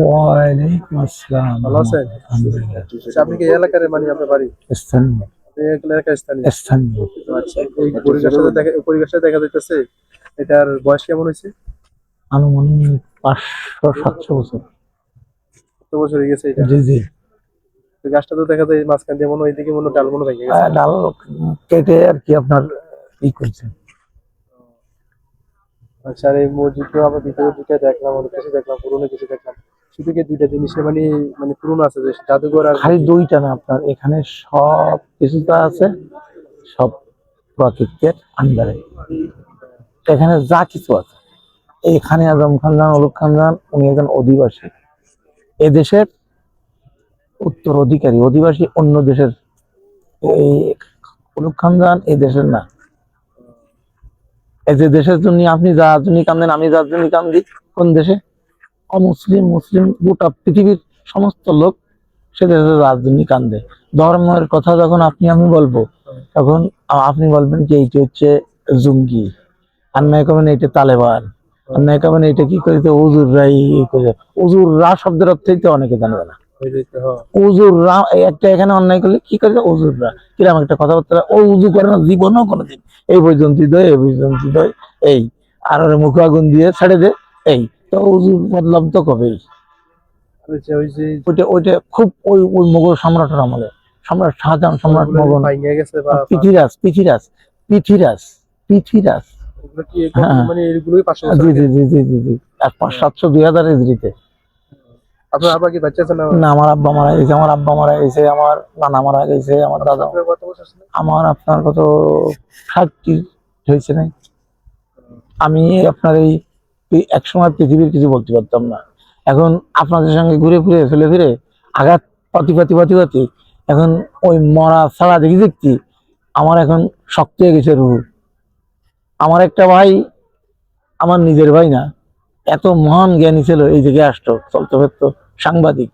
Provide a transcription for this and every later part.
ওয়ালাইকুম আসসালাম। ভালো আছেন? আপনি কি এলাকার মানে আপনার বাড়ি? স্থানীয়। এই এলাকার স্থানীয়? আচ্ছা এই পরিবেশের সাথে দেখা পরিবেশের সাথে দেখা যাইতেছে। এটার বয়স কেমন হয়েছে? আনুমানিক পাঁচশো সাতশো বছর। কত বছর হয়ে গেছে এটা? জি জি। তো গাছটা তো দেখা যায় মাঝখান দিয়ে মনে হয় এইদিকে মনে হয় ডাল মনে ভেঙে গেছে। আহ, ডাল কেটে আর কি আপনার ই করছে। আচ্ছা আর এই মসজিদটা আমরা ভিতরে ঢুকে দেখলাম অনেক কিছু দেখলাম পুরোনো কিছু দেখলাম। দুইটা মানে মানে পুরোনো আছে যে জাদুঘর আর খালি দুইটা না আপনার, এখানে সব আছে, সব আন্ডারে। এখানে যা কিছু আছে। এখানে আজম খানজান অলুক খানজান উনি একজন অধিবাসী। এদেশের উত্তর অধিকারী, অধিবাসী অন্য দেশের, এই অলুক খানজান এই দেশের না। এই যে দেশের জন্য আপনি যা জন্য কান্দেন আমি যার জন্য কান্দি কোন দেশে? অমুসলিম, মুসলিম, গোটা পৃথিবীর সমস্ত লোক সে দেশের রাজধানী কান্দে। ধর্মের কথা যখন আপনি, আমি বলব, তখন আপনি বলবেন কি, এইটা হচ্ছে জঙ্গি। আর নয় এইটা তালেবান। আর নয় এইটা কি করেছে উজুররা এই করে। উজুররা শব্দের অর্থই তো অনেকে জানবে না। একটা এখানে অন্যায় করলে কি করেছে উজুররা কীরকম একটা কথাবার্তা? ও উজু করে না, জীবনও কোনোদিন এই পর্যন্ত দয় এই পর্যন্ত দয় এই। আর মুখ আগুন দিয়ে ছেড়ে দে, এই। তো উজু বদলাম তো কবেই আর হচ্ছে ওই যে ওইটা ওইটা খুব ওই ওই মোগল সম্রাটের আমলে। সম্রাট শাহজাহান সম্রাট মোগল। পৃথিরাজ পৃথিরাজ পৃথিরাজ পৃথিরাজ। ওগুলো কি এখন এগুলোই পাঁচশো জি জি জি জি জি জি। আর পাঁচ সাতশো দুই হাজার ইজরিতে আপনার আবার কি বাচ্চা আছে না? না আমার আব্বা মারা গেছে আমার আব্বা মারা গেছে আমার নানা মারা গেছে আমার দাদা। আমার আপনার কত ষাটটি হয়েছে নাই? আমি আপনার এই একসময় পৃথিবীর কিছু বলতে পারতাম না। এখন আপনাদের সঙ্গে ঘুরে ফিরে ফেলে ফিরে আঘাত পাতি পাতি পাতি পাতি। এখন ওই মরা ছাড়া দেখি দেখছি আমার এখন শক্ত হয়ে গেছে রুহ। আমার একটা ভাই আমার নিজের ভাই না এত মহান জ্ঞানী ছিল এই জায়গায় আসতো চলতে ফেরতো সাংবাদিক।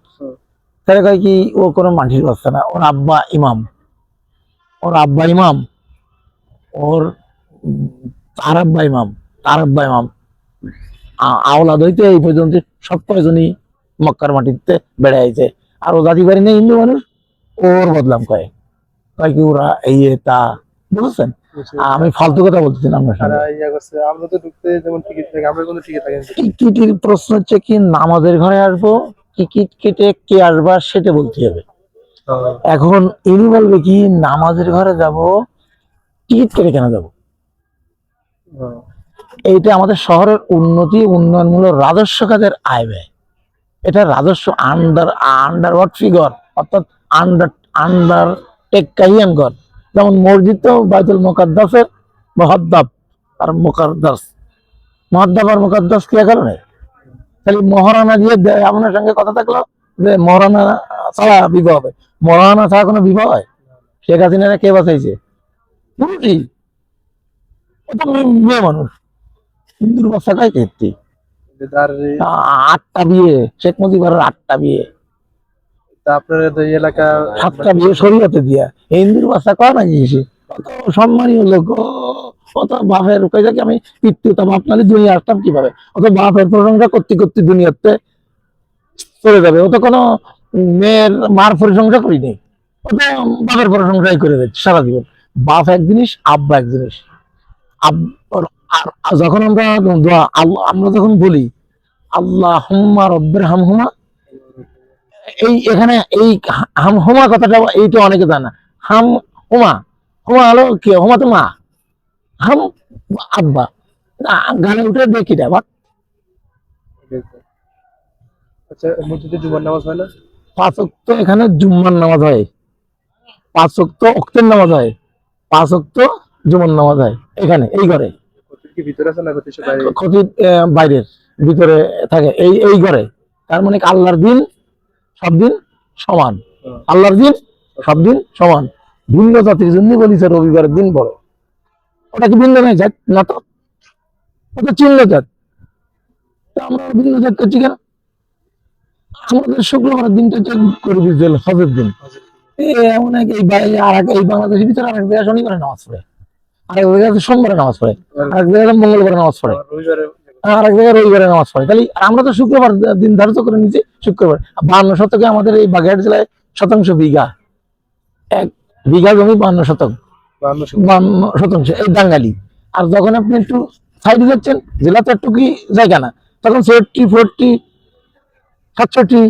তারা কয় কি ও কোনো মাটির বাচ্চা না ওর আব্বা ইমাম। ওর আব্বা ইমাম ওর তার আব্বা ইমাম তার আব্বা ইমাম। আওলাদ হইতে এই পর্যন্ত সব কয়জনই মক্কার মাটিতে বেড়ে আইছে। আর ও জাতি পারি না হিন্দু মানুষ ওর বদলাম কয়। কয় কি ওরা এই তা বুঝছেন? আমি ফালতু কথা বলতেছি না আপনার আর সঙ্গে। করছে আমরা তো ঢুকতে যেমন টিকিট থাকে আমরা কোনো টিকিট থাকে টিকিটের প্রশ্ন হচ্ছে কি নামাজের ঘরে আসব টিকিট কেটে কে আসবা সেটা বলতে হবে। এখন ইনি বলবে কি নামাজের ঘরে যাব টিকিট কেটে কেন যাব। এইটা আমাদের শহরের উন্নতি, উন্নয়নমূলক রাজস্ব খাতের আয় ব্যয়। এটা রাজস্ব আন্ডার আন্ডার ওয়াট ফিগর অর্থাৎ আন্ডার আন্ডার টেক কাহিয়ান কর যেমন মসজিদ তো বাইতুল মোকাদ্দাসের মহাদ্দাব আর মোকাদ্দাস। মহাদ্দাব আর মোকাদ্দাস কে কারণে তাহলে মহারানা দিয়ে আপনার সঙ্গে কথা থাকল যে মহারানা ছাড়া বিবাহ হবে। মহারানা ছাড়া কোনো বিবাহ হয়? শেখ হাসিনারা কে বাঁচাইছে? মানুষ। হিন্দুর বাচ্চা কায় কীর্তি? আটটা বিয়ে শেখ মুজিবের আটটা বিয়ে। আপনার এলাকা সাতটা বিয়ে শরীয়তে দিয়া। হিন্দুর বাচ্চা কয় নাকি এসে সম্মানীয় লোক অত বাপের আমি দুনিয়া আসতাম কীভাবে? অত বাপের প্রশংসা করতে করতে দুনিয়াতে চলে যাবে। কোনো মেয়ের মার প্রশংসা করি নেই। ও বাপের প্রশংসাই করে দিচ্ছে সারা জীবন। বাপ এক জিনিস আব্বা এক জিনিস। আব- আর- যখন আমরা দোয়া আল্লাহ আমরা যখন বলি আল্লাহ হুম্মা রব্বের হাম হুমা এই এখানে এই হাম হুমা কথাটা এইটা অনেকে জানে হাম হুমা হুমা হলো কি? হুমা তো মা। হাম আব্বা। গানে উঠে দেখি রে বাট আচ্ছা মসজিদে জুমার নামাজ হয় না? পাঁচ অক্ত এখানে জুম্মার নামাজ হয়। পাঁচ অক্ত অক্তের নামাজ হয়। পাঁচ অক্ত জুমার নামাজ হয়। এখানে এই ঘরে। কি ভিতরে আছে না বাইরে বাইরের ভিতরে থাকে এই এই ঘরে। তার মানে আল্লাহর দিন সব দিন সমান? আল্লাহর দিন সব দিন সমান। ভিন্ন জাতির জন্য বলিছে রবিবারের দিন বড় ওটা কি ভিন্ন নয় জাত? না তো। ওটা চিহ্ন জাত। আমরা ভিন্ন জাত করছি কেন? আমাদের শুক্রবারের দিনটা করে দিয়েছে হজের দিন। এমন এক এই আর এক বাংলাদেশের ভিতরে আরেক জায়গায় শনিবারে নামাজ পড়ে। আরেক জায়গায় সোমবারে নামাজ পড়ে আরেক জায়গায় মঙ্গলবারে নামাজ পড়ে আর এক জায়গায় রবিবারে নামাজ পড়ে। তাহলে আমরা তো শুক্রবার দিন ধার্য করে নিচ্ছি শুক্রবার। বান্ন শতকে আমাদের এই বাগেরহাট জেলায় শতাংশ বিঘা। এক বিঘা জমি বান্ন শতক। বান্ন শতাংশ এই বাঙালি। আর যখন আপনি একটু সাইডে যাচ্ছেন জেলা তো একটু কি জায়গা না তখন সেফটি ফোরটি সাতষট্টি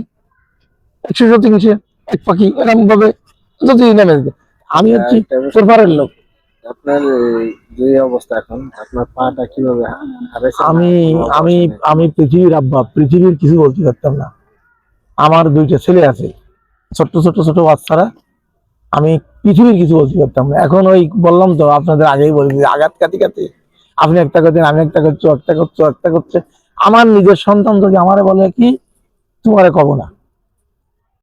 একশো শতাংশে এক পাখি এরকম ভাবে যদি নেমে আমি হচ্ছি সোরফারের লোক। আপনার যে অবস্থা এখন? আপনার পাটা কীভাবে আমি আমি আমি পৃথিবীর আব্বা পৃথিবীর কিছু বলতে পারতাম না। আমার দুইটা ছেলে আছে ছোট্ট ছোট্ট ছোট বাচ্চারা। আমি পৃথিবীর কিছু বলতে পারতাম না। এখন ওই বললাম তো আপনাদের আগেই বলি আঘাত কাটি কাটি আপনি একটা করছেন আমি একটা করছি একটা করছ একটা করছে। আমার নিজের সন্তান যদি আমারে বলে কি তোমারে কব না।